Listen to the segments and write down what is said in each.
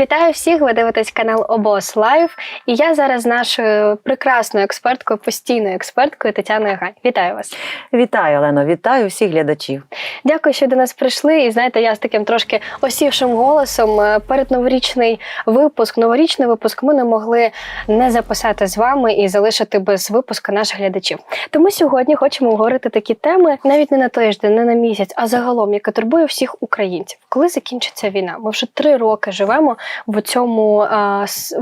Вітаю всіх! Ви дивитесь канал Обос Лайв. І я зараз з нашою прекрасною експерткою, постійною експерткою Тетяною Гань. Вітаю вас! Вітаю, Олено, вітаю всіх глядачів. Дякую, що до нас прийшли. І знаєте, я з таким трошки осівшим голосом е, перед новорічний випуск, новорічний випуск, ми не могли не записати з вами і залишити без випуска наших глядачів. Тому сьогодні хочемо говорити такі теми навіть не на тиждень, не на місяць, а загалом, яка турбує всіх українців. Коли закінчиться війна? Ми вже три роки живемо в цьому,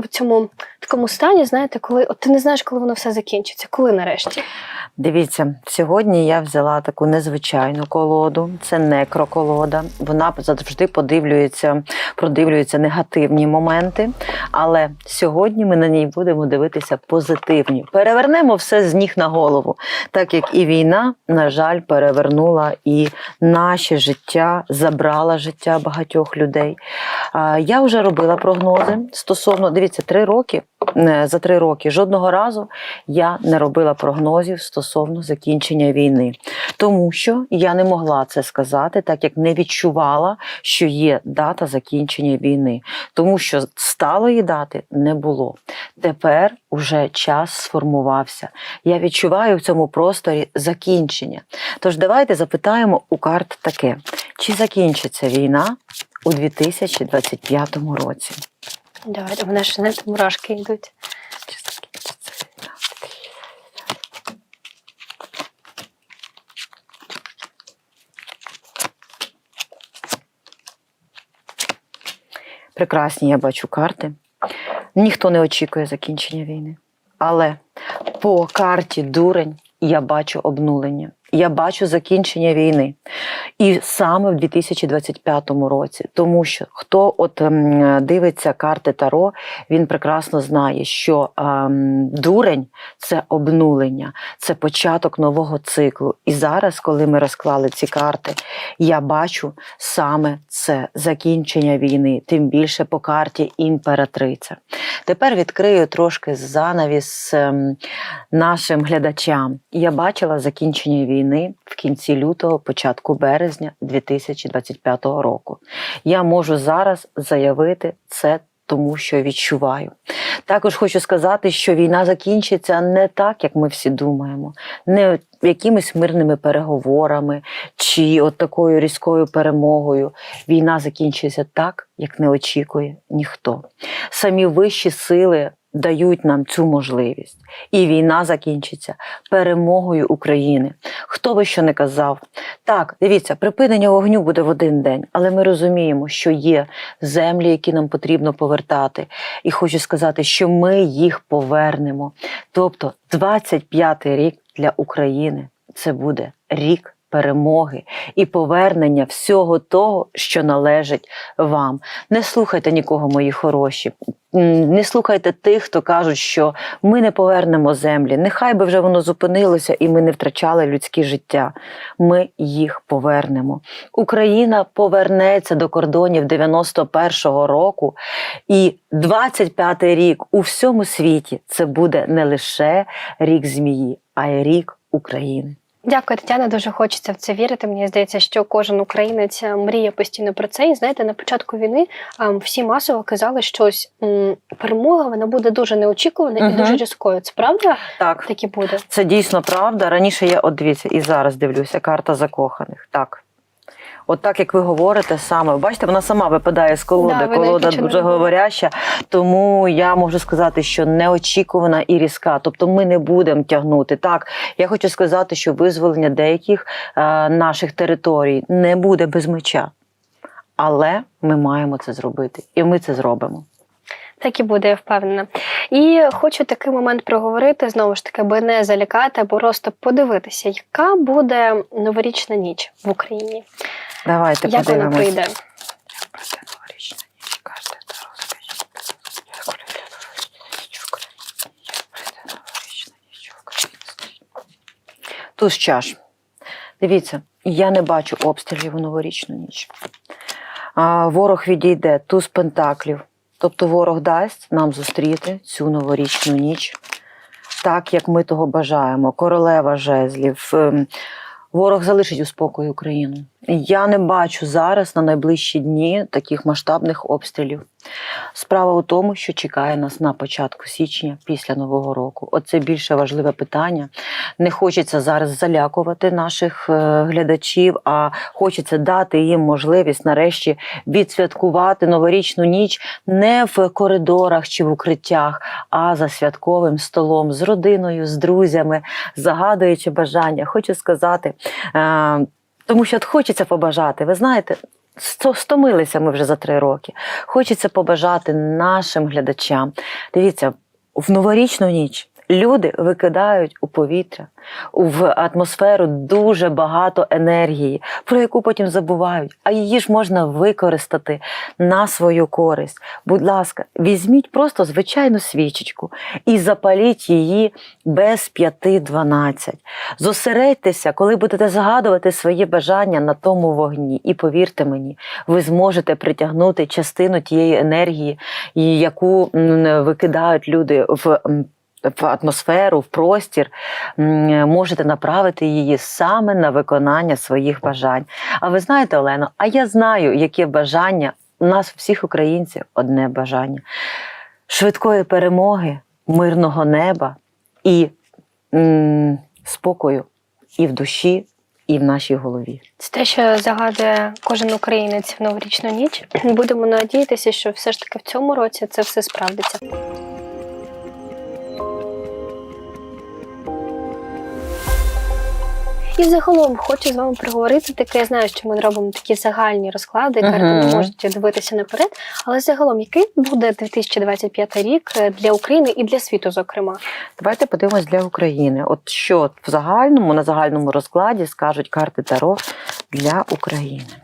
в цьому такому стані. Знаєте, коли от ти не знаєш, коли воно все закінчиться, коли нарешті. Дивіться, сьогодні я взяла таку незвичайну колоду. Це некроколода. Вона завжди подивлюється, продивлюється негативні моменти. Але сьогодні ми на ній будемо дивитися позитивні. Перевернемо все з ніг на голову, так як і війна, на жаль, перевернула і наше життя, забрала життя багатьох людей. Я вже робила прогнози стосовно дивіться, три роки. е, За три роки жодного разу я не робила прогнозів стосовно закінчення війни, тому що я не могла це сказати, так як не відчувала, що є дата закінчення війни, тому що сталої дати не було. Тепер уже час сформувався. Я відчуваю в цьому просторі закінчення. Тож давайте запитаємо у карт таке: чи закінчиться війна у 2025 році? Давайте, мене ж знаєте, мурашки йдуть. Прекрасні я бачу карти. Ніхто не очікує закінчення війни. Але по карті дурень я бачу обнулення. Я бачу закінчення війни. І саме в 2025 році. Тому що хто от ем, дивиться карти Таро, він прекрасно знає, що ем, дурень це обнулення, це початок нового циклу. І зараз, коли ми розклали ці карти, я бачу саме це закінчення війни, тим більше по карті імператриця. Тепер відкрию трошки занавіс ем, нашим глядачам. Я бачила закінчення війни в кінці лютого, початку березня 2025 року. Я можу зараз заявити це. Тому що відчуваю. Також хочу сказати, що війна закінчиться не так, як ми всі думаємо, не якимись мирними переговорами чи от такою різкою перемогою. Війна закінчиться так, як не очікує ніхто. Самі вищі сили дають нам цю можливість. І війна закінчиться перемогою України. Хто би що не казав. Так, дивіться, припинення вогню буде в один день, але ми розуміємо, що є землі, які нам потрібно повертати. І хочу сказати, що ми їх повернемо. Тобто, 25-й рік для України це буде рік. Перемоги і повернення всього того, що належить вам. Не слухайте нікого, мої хороші. Не слухайте тих, хто кажуть, що ми не повернемо землі. Нехай би вже воно зупинилося і ми не втрачали людське життя. Ми їх повернемо. Україна повернеться до кордонів 91-го року, і 25-й рік у всьому світі це буде не лише рік змії, а й рік України. Дякую, Тетяна. Дуже хочеться в це вірити. Мені здається, що кожен українець е, мріє постійно про це. І знаєте, на початку війни ем, всі масово казали, що ось перемога вона буде дуже неочікувана і дуже різкою. Це правда Так, такі буде? Це дійсно правда. Раніше я, от дивіться, і зараз дивлюся, карта закоханих. Так. От так, як ви говорите саме, бачите, вона сама випадає з колоди. Да, Колода дуже говоряща. Тому я можу сказати, що неочікувана і різка. Тобто ми не будемо тягнути. Так, я хочу сказати, що визволення деяких е, наших територій не буде без меча. Але ми маємо це зробити, і ми це зробимо. Так і буде, я впевнена. І хочу такий момент проговорити знову ж таки, аби не залякати, або просто подивитися, яка буде новорічна ніч в Україні. Давайте Як вона подивимося. прийде? Туз чаш. Дивіться, я не бачу обстрілів у новорічну ніч. А, ворог відійде, туз пентаклів. Тобто ворог дасть нам зустріти цю новорічну ніч так, як ми того бажаємо. Королева жезлів. Ем, Ворог залишить у спокої Україну. Я не бачу зараз на найближчі дні таких масштабних обстрілів. Справа у тому, що чекає нас на початку січня після Нового року. Оце більше важливе питання. Не хочеться зараз залякувати наших е, глядачів, а хочеться дати їм можливість нарешті відсвяткувати новорічну ніч не в коридорах чи в укриттях, а за святковим столом з родиною, з друзями, загадуючи бажання. Хочу сказати. Тому що от хочеться побажати. Ви знаєте, сто- стомилися ми вже за три роки. Хочеться побажати нашим глядачам. Дивіться, в новорічну ніч люди викидають у повітря, в атмосферу дуже багато енергії, про яку потім забувають, а її ж можна використати на свою користь. Будь ласка, візьміть просто звичайну свічечку і запаліть її без 5-12. Зосередьтеся, коли будете згадувати свої бажання на тому вогні. І повірте мені, ви зможете притягнути частину тієї енергії, яку викидають люди в. В атмосферу, в простір, можете направити її саме на виконання своїх бажань. А ви знаєте, Олено, а я знаю, яке бажання у нас, всіх українців, одне бажання швидкої перемоги, мирного неба і м, спокою і в душі, і в нашій голові. Це те, що загадує кожен українець в новорічну ніч. Будемо надіятися, що все ж таки в цьому році це все справдиться. І загалом хочу з вами проговорити таке. Я знаю, що ми робимо такі загальні розклади, карти не Мгм. можуть дивитися наперед. Але загалом, який буде 2025 рік для України і для світу, зокрема? Давайте подивимось для України. От що в загальному, на загальному розкладі скажуть карти Таро для України.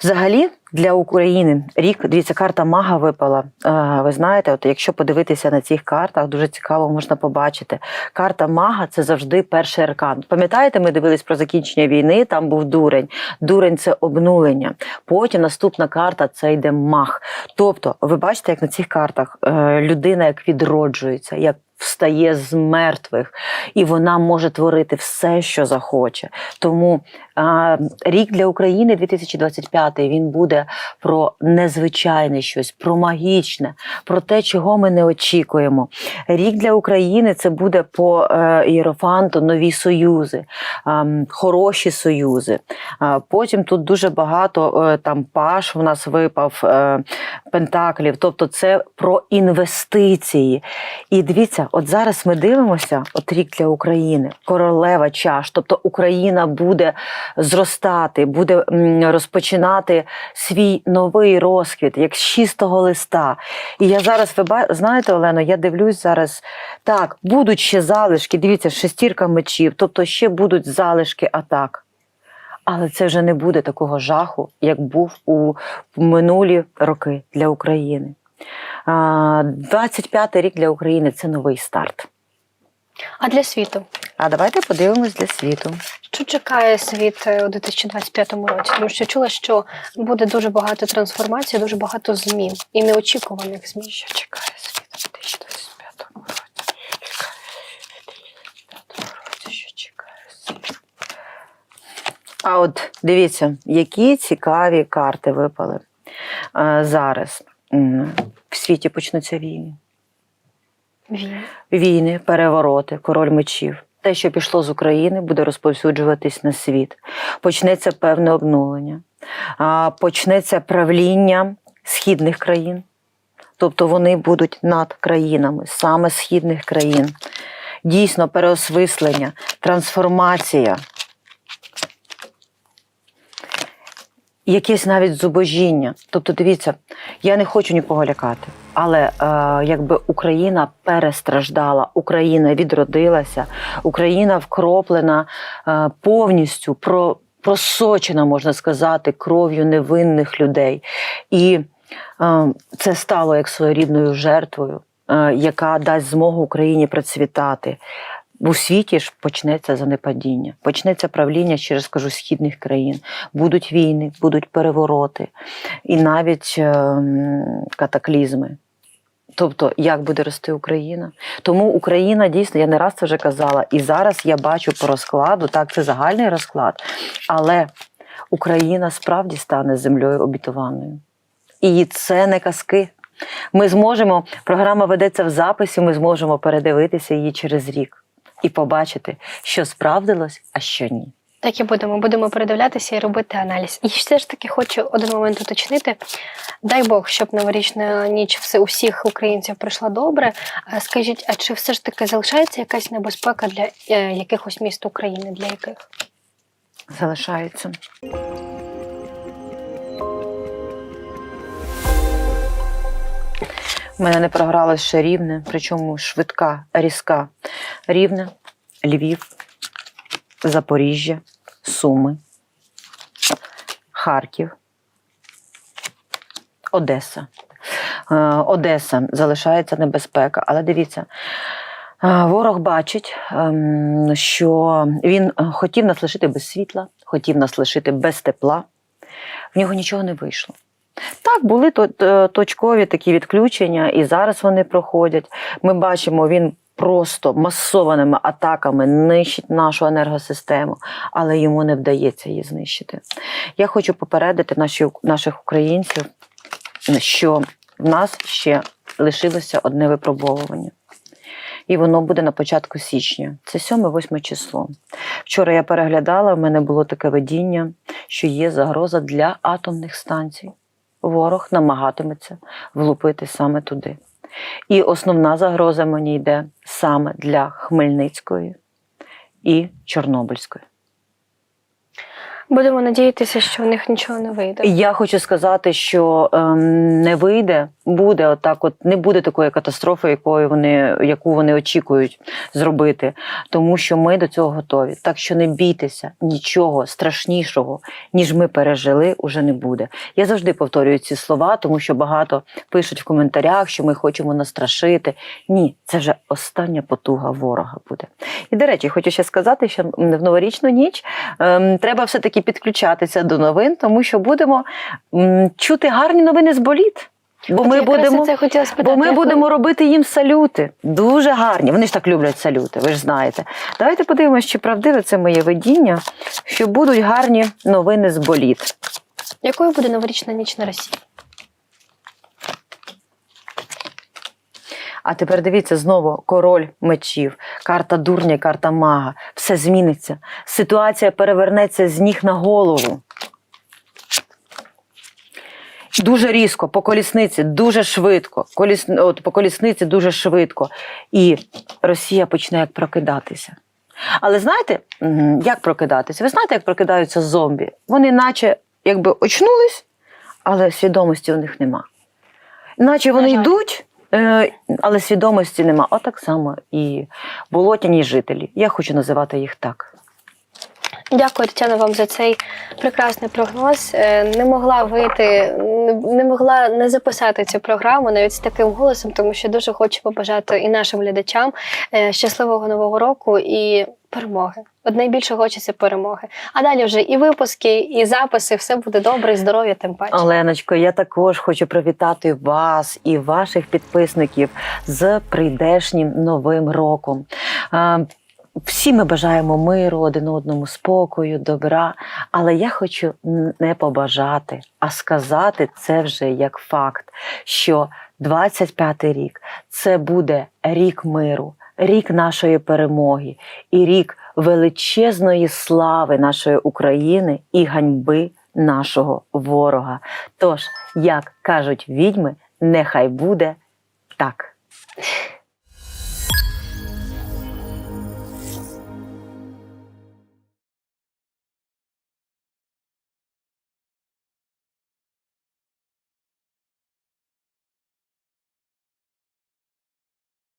Взагалі для України рік, дивіться, карта мага випала. Е, Ви знаєте, от якщо подивитися на цих картах, дуже цікаво можна побачити. Карта мага це завжди перший аркан. Пам'ятаєте, ми дивились про закінчення війни, там був дурень. Дурень це обнулення. Потім наступна карта це йде маг. Тобто, ви бачите, як на цих картах е, людина як відроджується, як встає з мертвих, і вона може творити все, що захоче. Тому а, рік для України 2025 він буде про незвичайне щось, про магічне, про те, чого ми не очікуємо. Рік для України це буде по е, ієрофанту нові союзи, а, хороші союзи. А, потім тут дуже багато е, там паш в нас випав е, пентаклів. Тобто, це про інвестиції. І дивіться, от зараз ми дивимося, от рік для України, королева чаш. Тобто Україна буде зростати, буде розпочинати свій новий розквіт, як з чистого листа. І я зараз, ви знаєте, Олено, я дивлюсь зараз. Так, будуть ще залишки, дивіться, шестірка мечів, тобто ще будуть залишки атак. Але це вже не буде такого жаху, як був у минулі роки для України. А, 25-й рік для України це новий старт. А для світу? А давайте подивимось для світу. Що чекає світ е, у 2025 році? Тому що чула, що буде дуже багато трансформацій, дуже багато змін і неочікуваних змін. Що чекає світ у 2025 році? А от дивіться, які цікаві карти випали е, зараз. В світі почнуться війни. Війни, перевороти, король мечів. Те, що пішло з України, буде розповсюджуватись на світ. Почнеться певне обнулення, почнеться правління східних країн. Тобто вони будуть над країнами, саме східних країн. Дійсно, переосмислення, трансформація. Якесь навіть зубожіння. Тобто, дивіться, я не хочу нікого лякати, але е, якби Україна перестраждала, Україна відродилася, Україна вкроплена е, повністю про, просочена, можна сказати, кров'ю невинних людей. І е, це стало як своєрідною жертвою, е, яка дасть змогу Україні процвітати. У світі ж почнеться занепадіння, почнеться правління, ще раз скажу, східних країн. Будуть війни, будуть перевороти і навіть ем, катаклізми. Тобто, як буде рости Україна? Тому Україна дійсно, я не раз це вже казала, і зараз я бачу по розкладу, так, це загальний розклад, але Україна справді стане землею обітованою. І це не казки. Ми зможемо, програма ведеться в записі, ми зможемо передивитися її через рік і побачити, що справдилось, а що ні. Так і будемо. Будемо передивлятися і робити аналіз. І все ж таки хочу один момент уточнити. Дай Бог, щоб новорічна ніч все у всіх українців пройшла добре. Скажіть, а чи все ж таки залишається якась небезпека для е, якихось міст України? Для яких? Залишається. Мене не програлось ще рівне, причому швидка, різка. Рівне, Львів, Запоріжжя, Суми, Харків, Одеса. Е, Одеса залишається небезпека, але дивіться. е, Ворог бачить, ем, що він е, хотів нас лишити без світла, хотів нас лишити без тепла. В нього нічого не вийшло. Так, були то- точкові такі відключення, і зараз вони проходять. Ми бачимо, він просто масованими атаками нищить нашу енергосистему, але йому не вдається її знищити. Я хочу попередити наші, наших українців, що в нас ще лишилося одне випробовування. І воно буде на початку січня. Це 7-8 число. Вчора я переглядала, в мене було таке видіння, що є загроза для атомних станцій. Ворог намагатиметься влупити саме туди. І основна загроза мені йде саме для Хмельницької і Чорнобильської. Будемо надіятися, що в них нічого не вийде. Я хочу сказати, що ем, не вийде, буде отак, от не буде такої катастрофи, якої вони, яку вони очікують зробити, тому що ми до цього готові. Так що не бійтеся, нічого страшнішого, ніж ми пережили, уже не буде. Я завжди повторюю ці слова, тому що багато пишуть в коментарях, що ми хочемо настрашити. Ні, це вже остання потуга ворога буде. І до речі, хочу ще сказати, що в новорічну ніч ем, треба все таки підключатися до новин, тому що будемо м, чути гарні новини з боліт. Бо От ми будемо. це хотіла спитати. Бо ми як ви- будемо робити їм салюти. Дуже гарні. Вони ж так люблять салюти, ви ж знаєте. Давайте подивимося, чи правдиве це моє видіння, що будуть гарні новини з боліт. Якою буде новорічна ніч на Росії? А тепер дивіться знову король мечів, карта дурня, карта мага. Все зміниться. Ситуація перевернеться з ніг на голову. Дуже різко, по колісниці, дуже швидко. Коліс... От, по колісниці дуже швидко. І Росія почне як прокидатися. Але знаєте, як прокидатися? Ви знаєте, як прокидаються зомбі? Вони наче якби очнулись, але свідомості у них нема. Наче вони йдуть, е, але свідомості нема. Отак само і болотяні жителі. Я хочу називати їх так. Дякую, Тетяна, вам за цей прекрасний прогноз. Е, Не могла вийти, не- могла не записати цю програму навіть з таким голосом, тому що дуже хочу побажати і нашим глядачам е, щасливого нового року і перемоги. От найбільше хочеться перемоги. А далі вже і випуски, і записи, все буде добре, і здоров'я тим паче. Оленочко, я також хочу привітати вас і ваших підписників з прийдешнім новим роком. Всі ми бажаємо миру, один одному спокою, добра. Але я хочу не побажати, а сказати це вже як факт, що 25-й рік це буде рік миру, рік нашої перемоги і рік величезної слави нашої України і ганьби нашого ворога. Тож, як кажуть відьми, нехай буде так.